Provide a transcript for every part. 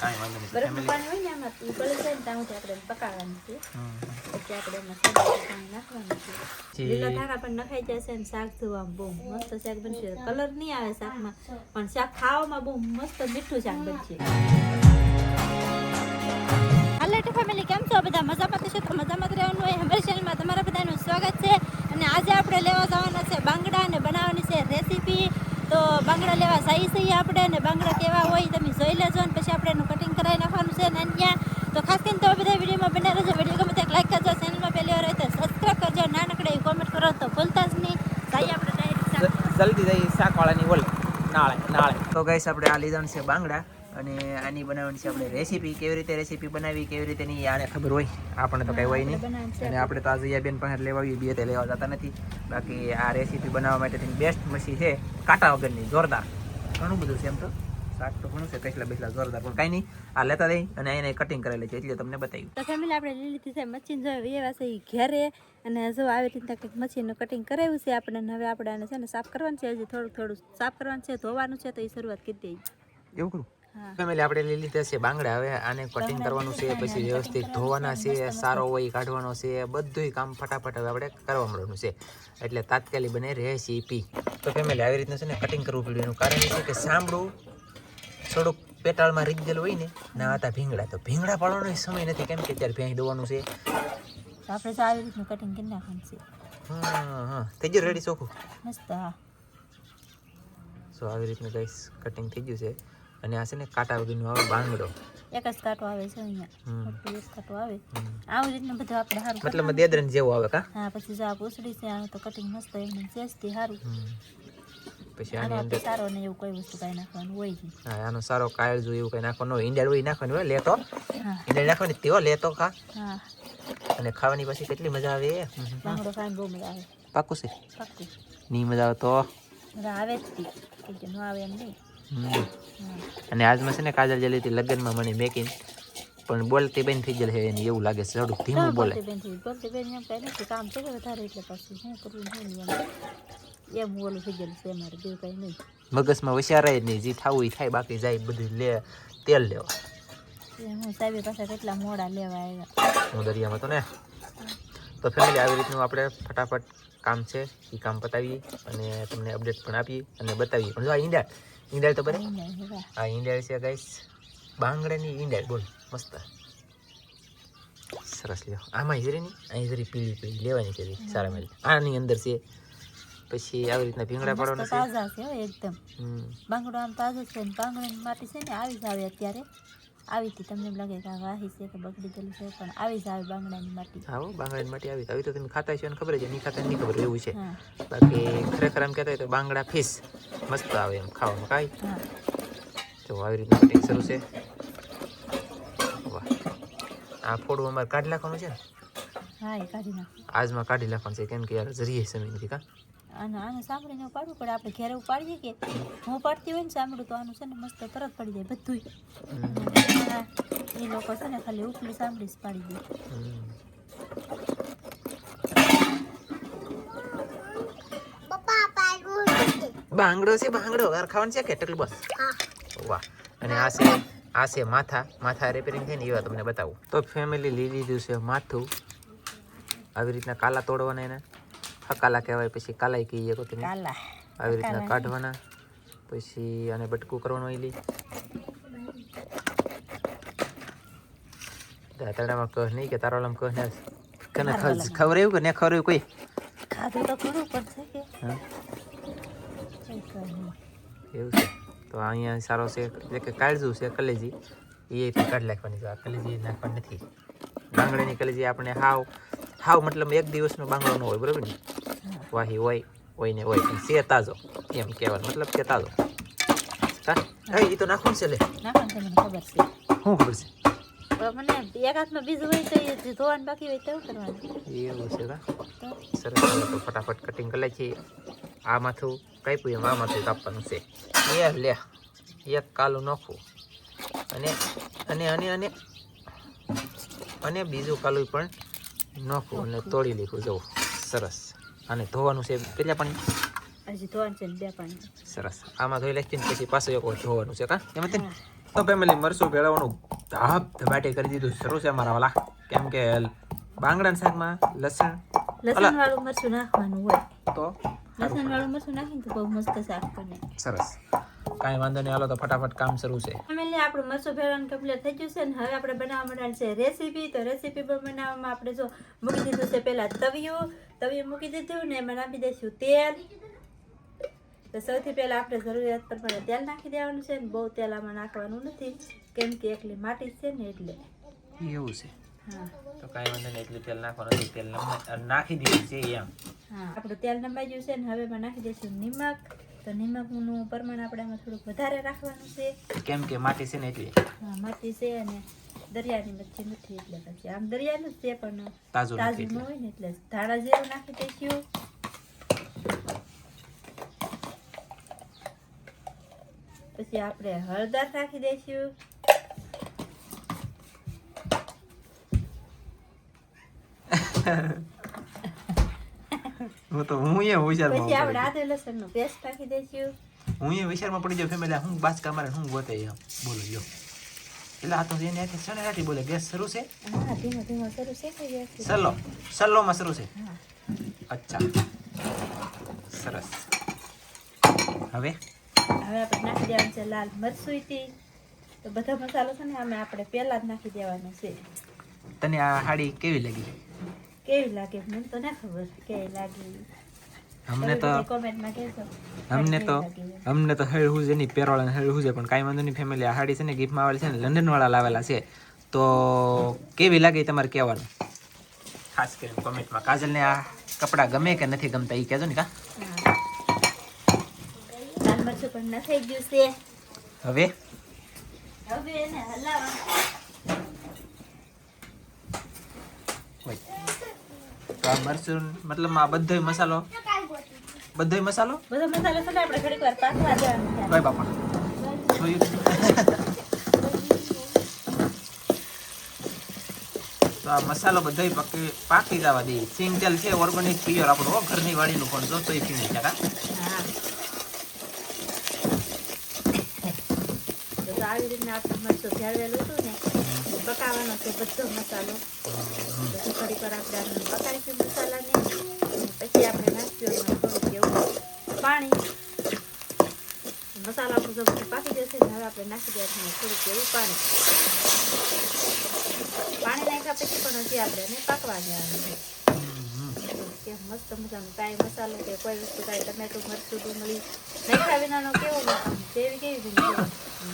કાંઈ વાંધો નહીં ફેમિલી પાણી હોય ને આમાં ગળી જાય ને ત્યાં સુધી આપણે પકાવવાનું છે હમ. પછી આપણે એમાં સળિયાનું પાણી નાખવાનું છે. લીલા ધાણા પણ નખાઈ જશે ને શાક ધોવામાં બહુ મસ્ત શાક બનશે કલર નહીં આવે શાકમાં પણ શાક ખાવામાં બહુ મસ્ત મીઠું શાક બનશે હાલો ટુ ફેમિલી કેમ છો બધા મજામાં તો છો તો મજામાં જ રહેવાનું હોય અમારી ચેનલમાં તમારા બધાનું સ્વાગત છે અને આજે આપણે લેવા જવાના છે બાંગડા અને બનાવવાની છે રેસીપી તો બાંગડા લેવા સાઈ સહી આપણે અને બાંગડા કેવા હોય તમે જોઈ લેજો અને પછી આપણે એનું કટિંગ કરાવી નાખવાનું છે ને અહીંયા. તો ખાસ કરીને તો બધા વિડીયોમાં બને રહેજો. વીડિયો ગમે ત્યાં લાઈક કરજો ચેનલમાં પહેલી વાર હોય તો સબસ્ક્રાઈબ કરજો. નાનકડે કોમેન્ટ કરો તો ભૂલતા જ નહીં. સાઈ આપણે જલ્દી જઈ શાકવાળાની બોલ નાળે નાળે. તો ગઈશ આપણે આ લીધા છે બાંગડા. અને આની બનાવવાની છે આપણે રેસીપી. કેવી રીતે રેસીપી બનાવી કેવી રીતે નહીં આને ખબર હોય? આપણને તો કંઈ હોય નહીં અને આપણે તો આજે બેન પાસે લેવા આવીએ બે તે લેવા જતા નથી. બાકી આ રેસીપી બનાવવા માટેની બેસ્ટ મસી છે કાંટા વગરની જોરદાર. ઘણું બધું છે એમ તો. શાક તો ઘણું છે કચલા બેસલા જોરદાર પણ કાંઈ નહીં. આ લેતા દઈ અને એને કટિંગ કરેલી છે એટલે તમને બતાવ્યું. તો ફેમિલી આપણે લીધી છે મચ્છી જો એવા છે ઘેરે અને જો આવી રીતના કંઈક કટિંગ કરાવ્યું છે આપણે હવે આપણે આને છે ને સાફ કરવાનું છે. હજી થોડું થોડું સાફ કરવાનું છે ધોવાનું છે તો એ શરૂઆત કરી દઈએ એવું કરું? ફેમિલી આપણે લઈ લીધા છે બાંગડા. હવે આને કટિંગ કરવાનું છે પછી વ્યવસ્થિત ધોવાના છે સારો હોય કાઢવાનો છે બધુંય કામ ફટાફટ હવે આપણે કરવા મળવાનું છે. એટલે તાત્કાલિક બને રેસીપી તો ફેમિલી આવી રીતનું છે ને કટિંગ કરવું પડ્યું. એનું કારણ એ છે કે સાંભળું થોડુંક પેટાળમાં રીંગેલ હોય ને ના હતા ભીંગડા. તો ભીંગડા પાડવાનો સમય નથી કેમ કે ત્યારે ભેંસ દોવાનું છે. આપણે તો આવી રીતનું કટિંગ કરી નાખવાનું છે. હા હા. થઈ ગયું રેડી ચોખ્ખું? મસ્ત હા. સો આવી રીતનું કઈ કટિંગ થઈ ગયું છે. અને આ છે ને કાંટા વગરનું આવે બાંગડો. એક જ કાંટો આવે છે અહીંયા. એક કાંટો આવે. આવી રીતનું બધું આપણે સારું મતલબ દેદરન જેવો આવે કા? હા પછી જો આ પૂછડી છે આનું તો કટિંગ મસ્ત એમને જેસ્તી સારું પછી આની અંદર સારો ને એવું કોઈ વસ્તુ કાઈ નાખવાનું હોય છે હા આનો સારો કાયળ જો એવું કાઈ નાખવાનું હોય ઈંડાળ હોય નાખવાનું હોય લેતો. હા. ઈંડાળ નાખવાની તેઓ લેતો ખા. હા. અને ખાવાની પછી કેટલી મજા આવે. બાંગડો ખાવાની બહુ મજા આવે. પાકું છે? પાકું ની મજા આવે તો? મજા આવે જ કે ન આવે એમ નહીં. અને આજમાં છે ને કાજલ જલી હતી લગ્નમાં મને મેકીન પણ બોલતી બેન થઈ ગયેલ છે એને એવું લાગે છે થોડુંક ધીમું બોલે. બોલતી બેન એમ કઈ નથી કામ છે વધારે એટલે પછી શું કરવું નહીં એમ. ઓલું થઈ ગયેલું છે મારે બીજું કઈ નહીં. મગજમાં હોશિયારાય જ નહીં જે થાવું એ થાય બાકી જાય બધું લે તેલ લેવા. હું સાહેબ પાસે કેટલા મોડા લેવા આવ્યા. હું દરિયામાં તો ને. તો ફેમિલી આવી રીતનું આપણે ફટાફટ કામ છે એ કામ પતાવીએ અને તમને અપડેટ પણ આપીએ અને બતાવીએ. પણ જો આ ઈંડાળ ઈંડાળ તો બને. આ ઈંડાળ છે ગાઈસ બાંગડાની ઈંડાળ બોલ મસ્ત. સરસ લ્યો. આમાં હિજરી ની આ જરી પીળી પીળી. લેવાની છે સારા મળી. આની અંદર છે પછી આવી રીતના ભીંગડા પાડવાના છે. તાજા છે એકદમ. બાંગડો આમ તાજો છે બાંગડાની માટી છે ને આવી જ આવે અત્યારે. આવી હતી. તમને લાગે કે આ વાહી છે કે બગડી ગયેલું છે પણ આવી જ આવે બાંગડાની માટી. આવો બાંગડાની માટી આવી આવી તો તમે ખાતા છો ને ખબર છે નહીં ખાતા નહીં ખબર એવું છે. બાકી ખરેખર એમ કહેતા હોય તો બાંગડા ફિશ મસ્ત આવે એમ ખાવામાં કાંઈ? હા. તો આવી રીતનું કટિંગ શરૂ છે. વાહ. આ ફોડું અમારે કાઢી નાખવાનું છે ને? હા એ કાઢી નાખો. આજમાં કાઢી નાખવાનું છે કેમ કે યાર જરીએ સમય નથી કા? આને આને સાંભળીને પાડવું પડે. આપણે ઘેરે ઉપાડીએ કે હું પાડતી હોય ને સાંભળું તો આનું છે ને મસ્ત તરત પડી જાય બધુંય. એ લોકો છે ને ખાલી ઉપલી સાંભળી જ પાડી દે. બાંગડો છે બાંગડો ખાવાનું છે કે એટલું બસ વાહ. અને આ છે આ છે માથા. માથા રિપેરિંગ થઈ ને એવા તમને બતાવું. તો ફેમિલી લઈ લીધું છે માથું. આવી રીતના કાલા તોડવાના એને. હકાલા કહેવાય પછી કાલાઈ કહીએ તો તમે આવી રીતના કાઢવાના પછી આને બટકું કરવાનું એલી દાંતરડામાં કહ નહીં કે તારાલામાં કહ ને કને ખબર એવું કે ને એવું કોઈ? ખાધું તો ખરું પડશે કે. એવું છે. તો અહીંયા સારો છે એટલે કે કાળજું છે કલેજી. એ કાઢી નાખવાની છે. આ કલેજી નાખવાની નથી. બાંગડાની કલેજી આપણે હાવ હાવ મતલબ એક દિવસનો બાંગડો ન હોય બરોબર ને? વાહી હોય હોય. ને હોય સે તાજો એમ કહેવાનું. મતલબ કે તાજો. હા એ તો નાખવાનું છે લે. નાખવાનું ખબર છે. શું ખબર છે? મને એક હાથમાં બીજું હોય તો એ ધોવાનું બાકી હોય તેવું કરવાનું. એવું છે સરસ તો ફટાફટ કટિંગ કરી છીએ આ માથું કાપ્યું એમ આ માથું કાપવાનું છે. એ લે એક કાલું નાખવું અને અને અને અને અને બીજું કાલું પણ નાખવું અને તોડી લીધું જવું સરસ. અને ધોવાનું છે કેટલા પાણી. હજી ધોવાનું છે બે પાણી. સરસ. આમાં ધોઈ લખી ને પછી પાછું એક ધોવાનું છે કા? એમ તો ફેમિલી મરસું ભેળવવાનું ધાપ ધબાટી કરી દીધું. શરૂ છે અમારા વાલા. કેમ કે બાંગડાના શાકમાં લસણ લસણ વાળું મરચું નાખવાનું હોય. તો? લસણ વાળું મરચું નાખીને તો બહુ મસ્ત શાક બને. સરસ. કાંઈ વાંધો નહીં હાલો તો ફટાફટ કામ શરૂ છે. ફેમિલી આપણું મરચું ભેળવાનું કમ્પ્લીટ થઈ ગયું છે ને. હવે આપણે બનાવવા માંડવાનું છે રેસીપી તો રેસીપી બનાવવામાં આપણે જો મૂકી દીધું છે પહેલાં તવિયું તવિયું મૂકી દીધું ને એમાં નાખી દઈશું તેલ. તો સૌથી પહેલાં આપણે જરૂરિયાત પ્રમાણે તેલ નાખી દેવાનું છે ને બહુ તેલ આમાં નાખવાનું નથી કેમ કે એકલી માટી છે ને એટલે. એવું છે. તો કાંઈ વાંધો નહીં એટલું તેલ નાખવાનું નથી તેલ નાખી દીધું છે એમ. આપણું તેલ નંબાઈ ગયું છે ને હવે એમાં નાખી દઈશું નિમક. તો નિમકનું પ્રમાણ આપણે આમાં થોડુંક વધારે રાખવાનું છે. કેમ કે માટી છે ને એટલી. હા માટી છે અને દરિયાની મચ્છી નથી એટલે પછી આમ દરિયાનું જ છે પણ તાજું ન હોય ને એટલે ધાણા જેવું નાખી દઈશું પછી આપણે હળદર નાખી દઈશું હું તો હું એ હોશિયારમાં પછી આપણે પડી આદુ લસણનું પેસ્ટ નાખી દઈશું હું એ હોશિયારમાં પડી જાઉં ફેમિલી હું બાચકા મારે હું ગોતે બોલો લ્યો. એટલે આ તો એને આખી સણેરાટી બોલે ગેસ શરૂ છે? હા ધીમે ધીમો શરૂ છે કે ગેસ? સલ્લો સલ્લોમાં શરૂ છે? અચ્છા. સરસ. હવે? હવે આપણે નાખી દેવાનું છે લાલથી તો બધા મસાલો છે ને અમે આપણે પહેલા જ નાખી દેવાનો છે. તને આ હાડી કેવી લાગી? કેવી લાગે? મને તો ના ખબર કેવી લાગી. અમને તો કોમેન્ટમાં કહેજો અમને તો અમને તો હેળ હુજે નહીં પેરોળ અને હેળ હુજે પણ કાંઈ વાંધો નહીં ફેમિલી આ છે ને ગિફ્ટમાં આવેલી છે ને લંડનવાળા લાવેલા છે. તો કેવી લાગે તમારે કહેવાનું? ખાસ કરીને કોમેન્ટમાં. કાજલને આ કપડાં ગમે કે નથી ગમતા એ કહેજો ને કા. હવે? હવે એને આ મરચું મતલબ આ બધોય મસાલો બધોય મસાલો? બધો મસાલો છે આપણે ઘડીક વાર પાકવા દેવાનો છે. ભાઈ બાપા. જોયું? તો આ મસાલો બધોય પાકી પાકી જવા દે. સિંગ તેલ છે ઓર્ગેનિક પ્યોર આપણું ઘરની વાડીનું પણ. જો તોય પીણી છે હા. તો આવી રીતના આપણે મસ્ત ભેળવેલું હતું ને એ પકાવવાનો છે બધો મસાલો. પછી થોડીક વાર આપણે પકાવીશું મસાલાને. પછી આપણે થોડુંક એવું પાણી. મસાલા આપણું જો પાકી જશે હવે આપણે નાખી દઈશું એમાં થોડુંક એવું પાણી. પાણી નાખ્યા પછી પણ હજી આપણે એને પાકવા દેવાનું છે. મસ્ત મજાનું કાંઈ મસાલો કે કોઈ વસ્તુ કાંઈ ટમેટું મરચું ડુંગળી નાખ્યા વિનાનો કેવો જેવી કેવી બની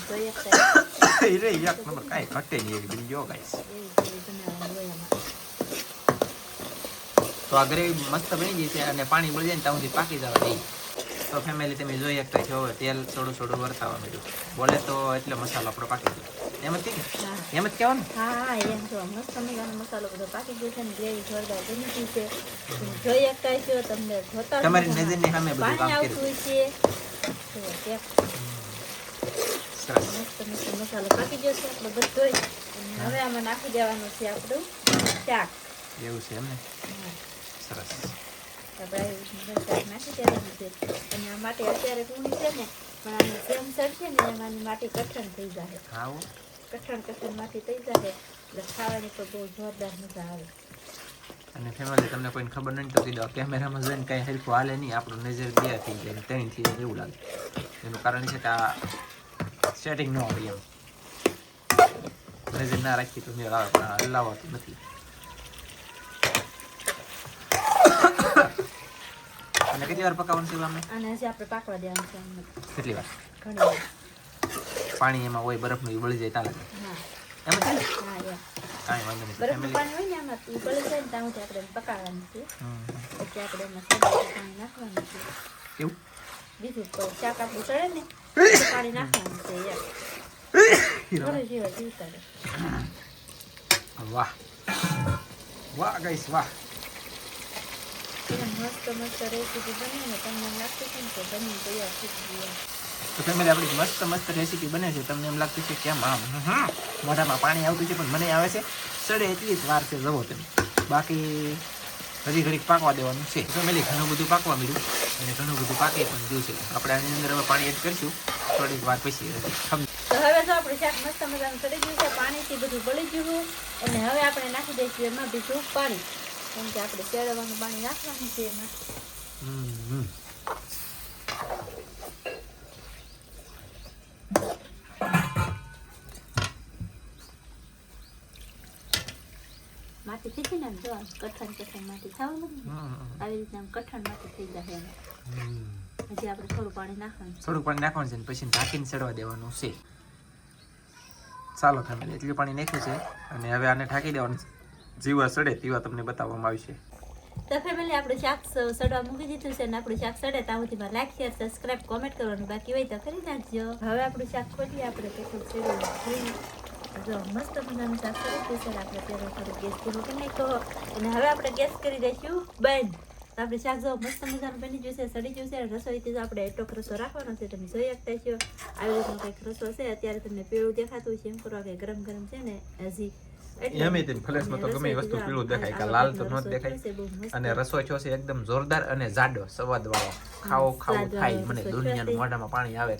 જોઈએ એક નંબર કાંઈ ઘટે નહીં એવી હોય એમાં તો આ ગ્રેવી મસ્ત બની ગઈ છે અને પાણી મળી જાય ને ત્યાં સુધી પાકી જવા દઈ તો ફેમિલી તમે જોઈ શકતા છો. હવે તેલ થોડું થોડું વર્તાવા માંડ્યું. બોલે તો એટલે મસાલો આપણો પાકી ગયો. એમ જ કીધું એમ જ કહેવાનું? હા હા એમ જો મસ્ત મજાનો મસાલો બધો પાકી ગયો છે ને. ગ્રેવી જોરદાર બની ગઈ છે. જોઈ શકતા છો તમને જોતા તમારી નજરની સામે બધું કામ કર્યું. છે. સરસ. મસ્ત મસાલો પાકી ગયો છે આપણો બધો. હવે આમાં નાખી દેવાનું છે આપણું શાક. એવું છે એમ ને સરસ. નાખી અને આ માટે અત્યારે ટૂણી છે ને પણ આની જેમ ચડશે ને એમ આની માટી કઠણ થઈ જાય કઠણ કઠણ માટી થઈ જાય એટલે ખાવાની તો બહુ જોરદાર મજા આવે. અને ફેમિલી તમને કોઈને ખબર નહીં તો કીધું કેમેરામાં જોઈને કંઈ હરખું હાલે નહીં આપણું નજર બે થઈ જાય ત્રણ થઈ જાય એવું લાગે. એનું કારણ છે કે આ સેટિંગ ન હોય એમ. નજર ના રાખી તો મેળ આવે પણ હલાવાતું નથી. અને કેટલી વાર પકાવવાનું છે આમને અને હજી આપણે પાકવા દેવાનું છે આમને કેટલી વાર ઘણી વાર પાણી એમાં હોય બરફનું એ બળી જાય ત્યાં લાગે હા એમ જ ને? હા એમ કાંઈ વાંધો નહીં બરફનું ફેમિલી પાણી હોય ને આમાં ઈ બળી જાય ને ત્યાં સુધી આપણે એને પકાવવાનું છે હમ પછી આપણે એમાં સહેજ પાણી નાખવાનું છે કેવું બીજું તો શાક આપણું ચડે ને તો પાણી નાખવાનું છે એમ થોડું જીવા જીવતા રહે વાહ વાહ ગઈશ વાહ એને મસ્ત મસ્ત રેસીપી બનીને તમને લાગતું છે ને કે બની તૈયાર થઈ ગયું તો ફેમિલી આપણી મસ્ત મસ્ત રેસીપી બને છે તમને એમ લાગતું છે કેમ આમ મોઢામાં પાણી આવતું છે પણ મને આવે છે સડે એટલી જ વાર છે જવો તમે બાકી હજી ઘડીક પાકવા દેવાનું છે ફેમિલી ઘણું બધું પાકવા મળ્યું અને ઘણું બધું પાકી પણ ગયું છે આપણે આની અંદર હવે પાણી એડ કરીશું થોડીક વાર પછી તો હવે જો આપણે શાક મસ્ત મજાનું ચડી ગયું છે પાણીથી બધું બળી ગયું અને હવે આપણે નાખી દઈશું એમાં બીજું પાણી કેમ કે આપણે શેરવાનું પાણી નાખવાનું છે એમાં હમ માટી થઈ ને આમ જો આમ કઠણ કઠણ માટી થવા લાગે આવી રીતે આમ કઠણ માટી થઈ જાય. હજી આપણે થોડું પાણી નાખવાનું થોડું પાણી નાખવાનું છે ને પછી ઢાંકીને ચડવા દેવાનું છે ચાલો ફેમિલી એટલું પાણી નાખ્યું છે અને હવે આને ઢાંકી દેવાનું છે. જીવા સડે તેવા તમને બતાવવામાં આવશે. તો ફેમિલી આપણું શાક સડવા મૂકી દીધું છે અને આપણું શાક સડે ત્યાં સુધીમાં લાઈક શેર સબસ્ક્રાઇબ કોમેન્ટ કરવાનું બાકી હોય તો કરી નાખજો. હવે આપણું શાક ખોલીએ, આપણે કેટલું સેવું જો, મસ્ત મજાનું શાક કરી છે, આપણે ત્યારે થોડું ગેસ પૂરો કરી નાખ્યો. અને હવે આપણે ગેસ કરી દઈશું, બંધ. તો આપણે શાક જો મસ્ત મજાનું બની ગયું સડી ગયું છે, રસોઈથી તો આપણે એટલો રસો રાખવાનો છે, તમે જોઈ શકતા છો આવી રીતનો કંઈક રસો છે, અત્યારે તમને પીળું દેખાતું છે, એમ કરવા કે ગરમ ગરમ છે ને, હજી. એમે તેમ ફ્લેશમાં તો ગમે વસ્તુ પીળું દેખાય કે લાલ તો ન દેખાય. અને રસો છો છે એકદમ જોરદાર અને જાડો સવાદ વાળો ખાવો ખાવો થાય મને દુનિયાનું. મોઢામાં પાણી આવે.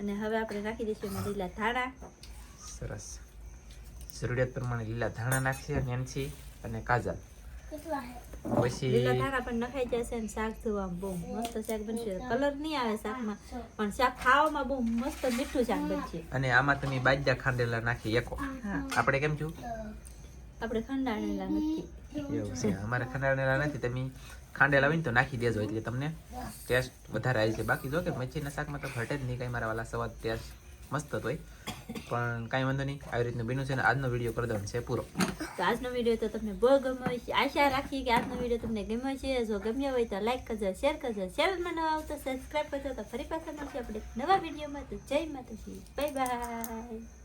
અને હવે આપણે નાખી દઈશું લીલા ધાણા. સરસ. જરૂરિયાત પ્રમાણે લીલા ધાણા અને એનથી અને કાજલ. પછી લીલા ધાણા પણ નખાઈ જશે અને શાક જોવામાં બહુ મસ્ત શાક બનશે. કલર નહીં આવે શાકમાં પણ શાક ખાવામાં બહુ મસ્ત મીઠું શાક બનશે. અને આમાં તમે બાજા ખાંડેલા નાખી એકો આપણે કેમ છું? આપણે ખંડાણેલા નથી. એવું છે. અમારે ખંડાણેલા નથી. તમે ખાંડેલા હોય ને તો નાખી દેજો એટલે તમને ટેસ્ટ વધારે આવી છે બાકી જો કે મચ્છીના શાકમાં તો ઘટે જ નહીં. કાંઈ મારા વાલા સવાદ ટેસ્ટ મસ્ત હોય પણ કાંઈ વાંધો નહીં, આવી રીતનું બીનું છે ને આજનો વીડિયો કરી દેવાનો છે પૂરો. તો આજનો વીડિયો તો તમને બહુ ગમ્યો છે આશા રાખીએ કે આજનો વીડિયો તમને ગમ્યો છે જો ગમ્યો હોય તો લાઈક કરજો શેર કરજો. ચેનલમાં નવા આવતો સબસ્ક્રાઈબ કરજો તો ફરી પાછા મળશે આપણે નવા વિડીયોમાં તો જય માતાજી. Bye bye